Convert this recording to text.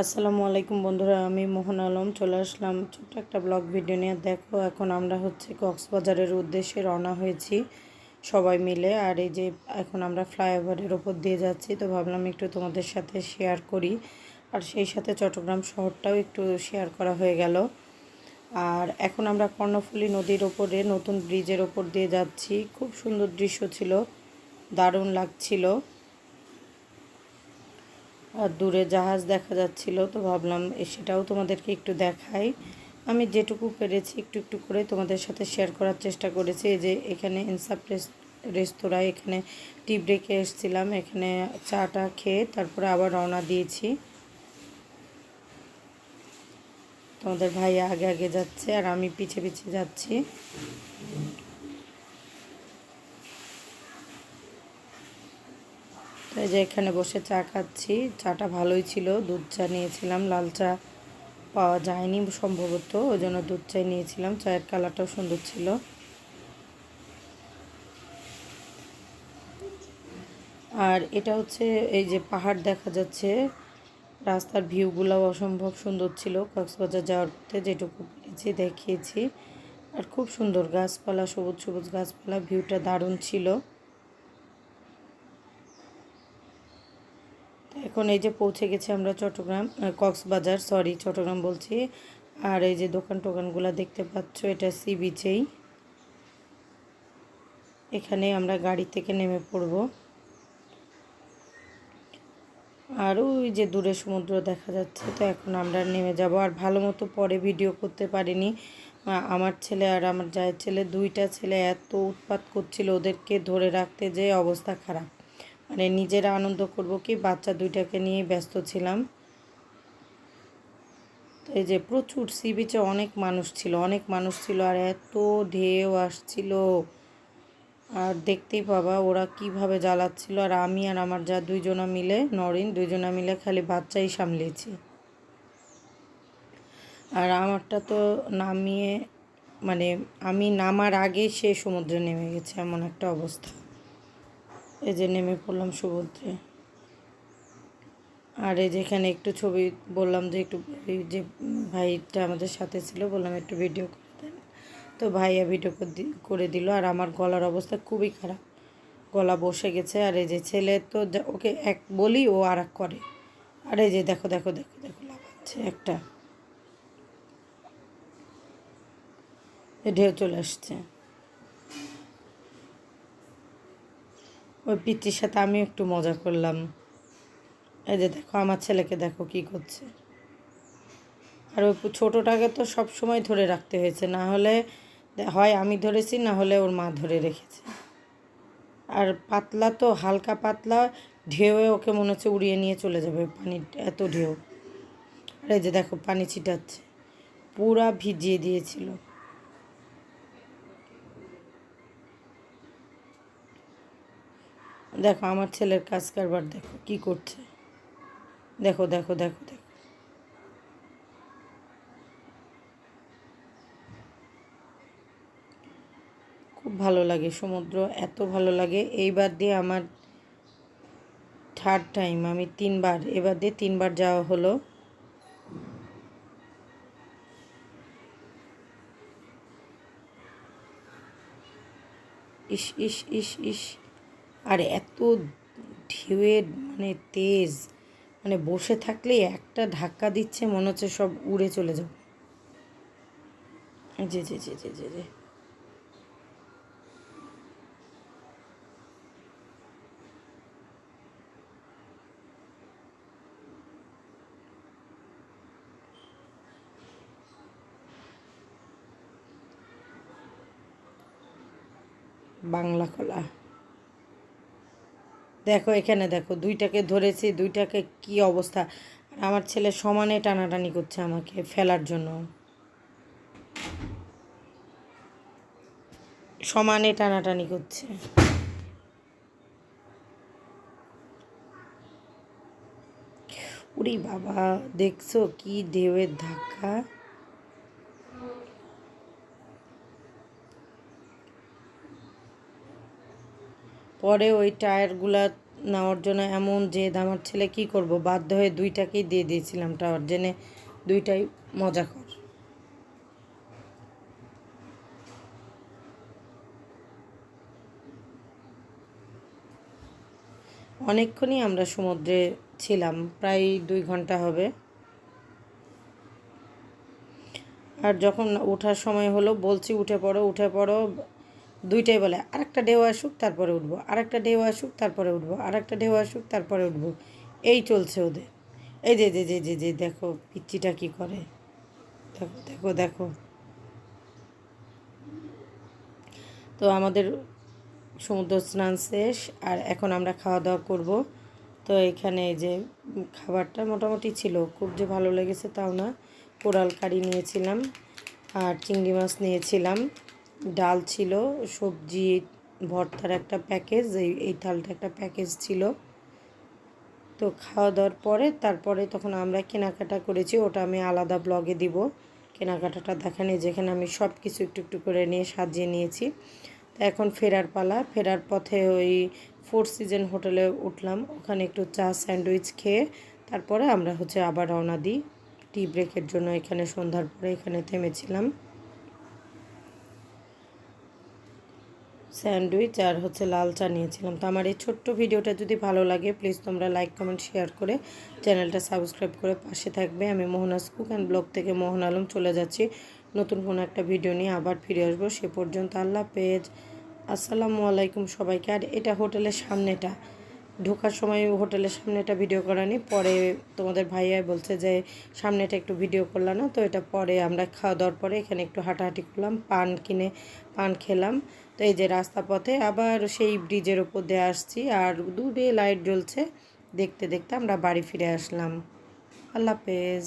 আসসালামু আলাইকুম বন্ধুরা, আমি মোহন আলম, চলে আসলাম ছোট্ট একটা ব্লগ ভিডিও নিয়ে। দেখো, এখন আমরা হচ্ছে কক্সবাজারের উদ্দেশ্যে রওনা হয়েছি সবাই মিলে। আর এই যে এখন আমরা ফ্লাইওভারের ওপর দিয়ে যাচ্ছি, তো ভাবলাম একটু তোমাদের সাথে শেয়ার করি। আর সেই সাথে চট্টগ্রাম শহরটাও একটু শেয়ার করা হয়ে গেল। আর এখন আমরা কর্ণফুলী নদীর ওপরে, নতুন ব্রিজের ওপর দিয়ে যাচ্ছি। খুব সুন্দর দৃশ্য ছিল, দারুণ লাগছিল। আর দূরে জাহাজ দেখা যাচ্ছিল, তো ভাবলাম সেটাও তোমাদেরকে একটু দেখাই। আমি যেটুকু পেরেছি একটু একটু করে তোমাদের সাথে শেয়ার করার চেষ্টা করেছি। এই যে এখানে ইনসাফ রেস্তোরাঁ এখানে টি ব্রেকে এসেছিলাম, এখানে চাটা খেয়ে তারপরে আবার রওনা দিয়েছি। তোমাদের ভাই আগে আগে যাচ্ছে আর আমি পিছে পিছে যাচ্ছি। তাই যে এখানে বসে চা খাচ্ছি। চাটা ভালোই ছিল। দুধ চা নিয়েছিলাম। লাল চা পাওয়া যায়নি সম্ভবত। ওই জন্য দুধ চাই নিয়েছিলাম। চায়ের কালারটাও সুন্দর ছিল। আর এটা হচ্ছে এই যে পাহাড় দেখা যাচ্ছে। রাস্তার ভিউগুলোও অসম্ভব সুন্দর ছিল। কক্সবাজার যাওয়ার পথে যেটুকু পেরেছি, দেখিয়েছি। আর খুব সুন্দর গাছপালা, সবুজ সবুজ গাছপালা, ভিউটা দারুণ ছিল। এখন এই যে পৌঁছে গেছি আমরা চট্টগ্রাম কক্সবাজার সরি চট্টগ্রাম বলছি। আর এই যে দোকান টোকানগুলো দেখতে পাচ্ছ, এটা সি বিচেই এখানে আমরা গাড়ি থেকে নেমে পড়ব। আর ওই যে দূরে সমুদ্র দেখা যাচ্ছে, তো এখন আমরা নেমে যাব। আর ভালো মতো পরে ভিডিও করতে পারিনি। আমার ছেলে আর আমার জায়ের ছেলে, দুইটা ছেলে এত উৎপাত করছিল ওদেরকে ধরে রাখতে যে অবস্থা খারাপ। মানে নিজেরা আনন্দ করব কি বাচ্চা দুইটাকে নিয়ে ব্যস্ত ছিলাম। তো এই যে প্রচুর সি বিচে অনেক মানুষ ছিল, অনেক মানুষ ছিল আর এত ঢেউ আসছিল। আর দেখতেই পাবা ওরা কীভাবে জ্বালাচ্ছিল আর আমি আর আমার যা দুইজনা মিলে, নরিন, দুইজনা মিলে খালি বাচ্চাই সামলেছি। আর আমারটা তো নামিয়ে মানে আমি নামার আগে সে সমুদ্রে নেমে গেছে, এমন একটা অবস্থা। এই যে নেমে পড়লাম সমুদ্রে আর এই যেখানে একটু ছবি বললাম যে একটু যে ভাইটা আমাদের সাথে ছিল, বললাম একটু ভিডিও করে দেন। তো ভাইয়া ভিডিও করে দিল। আর আমার গলার অবস্থা খুবই খারাপ। গলা বসে গেছে। আর এই যে ছেলে তো ওকে এক বলি ও আর এক করে। আর এই যে দেখো দেখো দেখো দেখো লাগাচ্ছে একটা। ঢেউ চলে আসছে। ওই পিতৃর সাথে আমি একটু মজা করলাম। এই যে দেখো, আমার ছেলেকে দেখো কি করছে। আর ওই ছোটোটাকে তো সব সময় ধরে রাখতে হয়েছে, না হলে হয় আমি ধরেছি, না হলে ওর মা ধরে রেখেছে। আর পাতলা তো, হালকা পাতলা, ঢেউয়ে ওকে মনে হচ্ছে উড়িয়ে নিয়ে চলে যাবে পানি এত ঢেউ। আর এই যে দেখো, পানি ছিটাচ্ছে। পুরা ভিজিয়ে দিয়েছিল। দেখো, আমার ছেলের কাজ কারবার দেখো, কি করছে। দেখো দেখো দেখো দেখো। খুব ভালো লাগে সমুদ্র, এত ভালো লাগে। এইবার দিয়ে আমার থার্ড টাইম আমি তিনবার, এবার দিয়ে তিনবার যাওয়া হলো। ইস ইস ইস ইস। আর এত ঢেউয়ের মানে তেজ মানে বসে থাকলে একটা ধাক্কা দিচ্ছে, মনে হচ্ছে সব উড়ে চলে যাবে। জি জি জি জি জি জি বাংলা কলা। দেখো, এখানে দেখো, দুইটাকে ধরেছি, দুইটাকে কি অবস্থা? আর আমার ছেলে সমানে টানাটানি করছে আমাকে ফেলার জন্য। সমানে টানাটানি করছে। উরি বাবা, দেখছ কি ঢেউয়ের ধাক্কা? পরে ওই টায়ারগুলা নেওয়ার জন্য এমন জেদ, আমার ছেলে কি করব? বাধ্য হয়ে দুইটাকেই দিয়ে দিয়েছিলাম টাওয়ার, জেনে দুইটাই মজা কর। অনেকক্ষণই আমরা সমুদ্রে ছিলাম, প্রায় দুই ঘণ্টা হবে। আর যখন ওঠার সময় হলো, বলছি, উঠে পড়ো উঠে পড়ো। দুইটাই বলে, আরেকটা ঢেউ আসুক, তারপরে উঠবো। আরেকটা ঢেউ আসুক, তারপরে উঠবো। আরেকটা ঢেউ আসুক, তারপরে উঠবো। এই চলছে ওদের। এই যে যে যে যে যে, দেখো পিচ্চিটা কি করে। দেখো দেখো দেখো। তো আমাদের সমুদ্র স্নান শেষ, আর এখন আমরা খাওয়া দাওয়া করব। তো এখানে এই যে খাবারটা মোটামুটি ছিল, খুব যে ভালো লেগেছে তাও না। কোরাল কারি নিয়েছিলাম, আর চিংড়ি মাছ নিয়েছিলাম। ডাল ছিল, সবজি, ভর্তার একটা প্যাকেজ এই এই ডালটা একটা প্যাকেজ ছিল। তো খাওয়া দাওয়ার পরে, তারপরে তখন আমরা কেনাকাটা করেছি, ওটা আমি আলাদা ব্লগে দিব। কেনাকাটাটা দেখানি যেখানে আমি সব কিছু একটু একটু করে নিয়ে সাজিয়ে নিয়েছি। তো এখন ফেরার পালা, ফেরার পথে ওই ফোর সিজন হোটেলে উঠলাম, ওখানে একটু চা স্যান্ডউইচ খেয়ে, তারপরে আমরা হচ্ছে আবার রওনা দিই। টি ব্রেকের জন্য এখানে, সন্ধ্যার পরে এখানে থেমেছিলাম। স্যান্ডউইচ আর হচ্ছে লাল চা নিয়েছিলাম। তো আমার এই ছোট্ট ভিডিওটা যদি ভালো লাগে প্লিজ তোমরা লাইক কমেন্ট শেয়ার করে চ্যানেলটা সাবস্ক্রাইব করে পাশে থাকবে। আমি মোহনাস কুক অ্যান্ড ব্লগ থেকে মোহন আলম চলে যাচ্ছি। নতুন কোনো একটা ভিডিও নিয়ে আবার ফিরে আসব। সে পর্যন্ত আল্লাহ পেজ আসসালামু আলাইকুম সবাইকে। আর এটা হোটেলের সামনেটা। ঢোকার সময় হোটেলের সামনে সামনেটা ভিডিও করানি। পরে তোমাদের ভাইয়াই বলছে যে, সামনেটা একটু ভিডিও করলাম না? তো এটা পরে আমরা খাওয়া দাওয়ার পরে এখানে একটু হাঁটাহাঁটি করলাম, পান কিনে, পান খেলাম। তো এই যে রাস্তা পথে আবার সেই ব্রিজের ওপর দিয়ে আসছি আর দূরে লাইট জ্বলছে। দেখতে দেখতে আমরা বাড়ি ফিরে আসলাম। আল্লাহ হাফেজ।